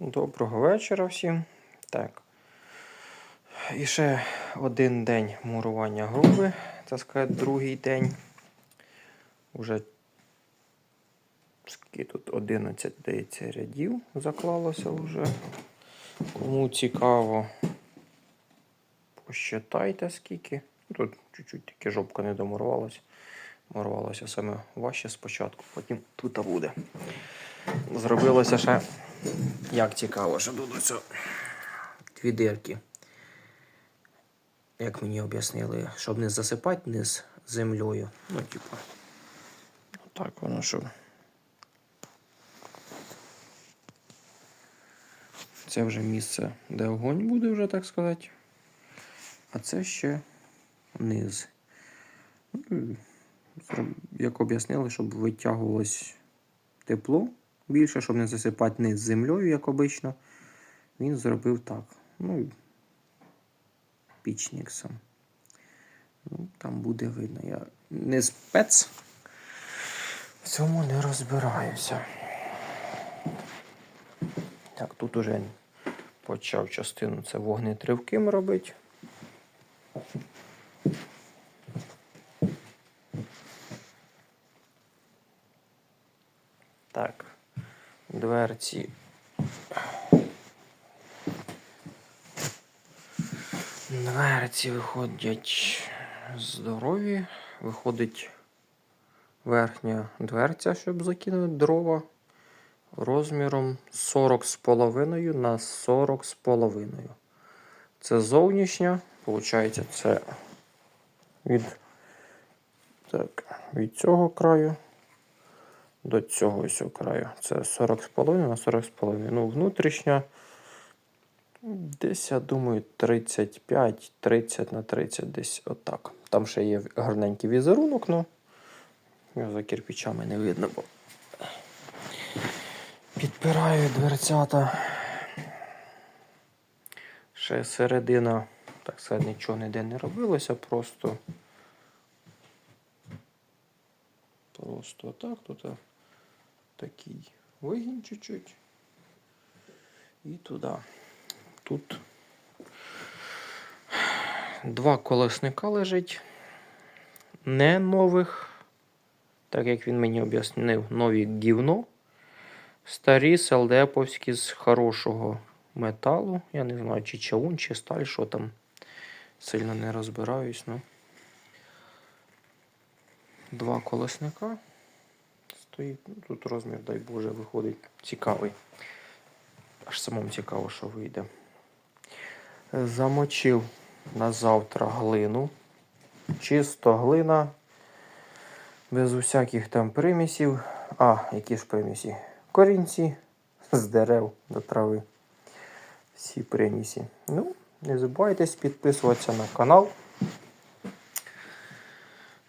Доброго вечора всім. Так. І ще один день мурування груби, так сказати, другий день. Уже скільки тут 11, здається, рядів заклалося вже. Кому цікаво, посчитайте скільки. Тут чуть-чуть таки жопка не домурувалась. Мурувалося саме важче спочатку, потім тут буде. Зробилося ще як цікаво, що тут дві дирки. Як мені об'яснили, щоб не засипати низ землею. Ну, типу. Так воно щоб. Це вже місце, де огонь буде, вже так сказати. А це ще низ. Ну, Як об'яснили, щоб витягувалось тепло більше, щоб не засипати низ землею, як обично. Він зробив так. Ну, і пічниксом. Ну, там буде видно. Я не спец. В цьому не розбираюся. Так, тут уже почав частину це вогнетривким робити. Так, дверці. Дверці виходять здорові. Виходить верхня дверця, щоб закинути дрова розміром 40,5 на 40,5. Це зовнішня, виходить, це від, так, від цього краю до цього ось краю. Це 40,5 на 40,5. Ну, внутрішня. Десь, я думаю, 35, 30 на 30, десь отак. Там ще є гарненький візерунок, ну за кирпичами не видно, бо підпираю дверцята. Ще середина, так сказати, нічого ніде не робилося, просто. Просто так, тут такий вигін чуть-чуть. І туди. Тут два колесника лежить. Не нових, так як він мені об'яснив, нові гівно. Старі селдеповські з хорошого металу. Я не знаю, чи чавун, чи сталь, що там. Сильно не розбираюсь. Ну. Два колесника. Ну, Тут розмір, дай Боже, виходить цікавий. Аж самому цікаво, що вийде. Замочив на завтра глину. Чисто глина. Без усяких там примісів. А, які ж примісі? Корінці з дерев до трави. Всі примісі. Ну, не забувайтесь підписуватися на канал.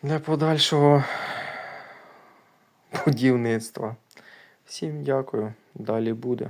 Для подальшого будівництва. Всім дякую. Далі буде.